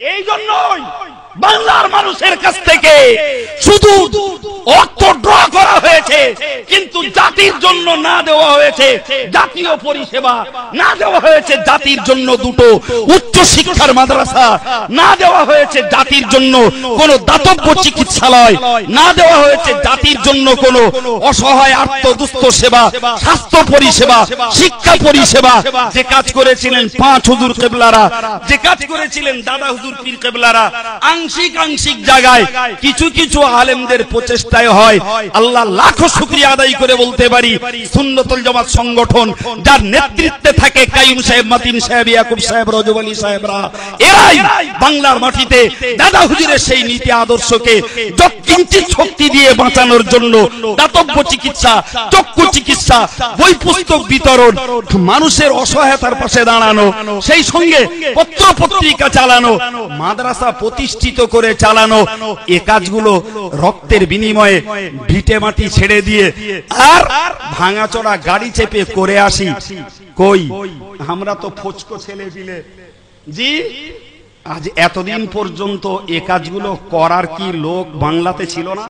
এই জন্যই বাংলার মানুষের কাছ থেকে শুধু অর্থ কিন্তু জাতির জন্য না দেওয়া হয়েছে জাতীয় পরিষেবা। না দেওয়া হয়েছে জাতির জন্য দুটো উচ্চ শিক্ষার মাদ্রাসা। না দেওয়া হয়েছে জাতির জন্য কোন দাতব্য চিকিৎসালয়। না দেওয়া হয়েছে জাতির জন্য কোন অসহায় আত্মদুস্থ সেবা, স্বাস্থ্য পরিষেবা, শিক্ষা পরিষেবা। যে কাজ করেছিলেন পাঁচ হুজুর কেবলারা, যে কাজ করেছিলেন দাদা হুজুর পীর কেবলারা, আংশিক আংশিক জায়গায় কিছু কিছু আলেমদের প্রচেষ্টায় হয়। আল্লাহ লাখো শুক্রিয়া আদায় করে বলতে পারি, সুন্নতুল জামাত সংগঠন যার নেতৃত্বে থাকে কাইম সাহেব মাতিন সাহেব, ইয়াকুব সাহেব রজব সাহেবরা, এরাই বাংলার মাটিতে দাদা হুজুরের সেই নীতি আদর্শকে যৎকিঞ্চিত শক্তি দিয়ে বাঁচানোর জন্য দাতব্য চিকিৎসা, চক্ষু চিকিৎসা, বই পুস্তক বিতরণ, মানুষের অসহায়তার পাশে দাঁড়ানো, সেই সঙ্গে পত্র পত্রিকা চালানো, মাদ্রাসা প্রতিষ্ঠিত করে চালানো, এ কাজগুলো রক্তের বিনিময়ে ভিটে মাটি ছেড়ে দিয়ে, আর ভাঙাচোরা গাড়ি চেপে করে আসি। কই? আমরা তো ফচকো ছেলে দিলে জি, আজ এতদিন পর্যন্ত এ কাজগুলো করার কি লোক বাংলাতে ছিল না?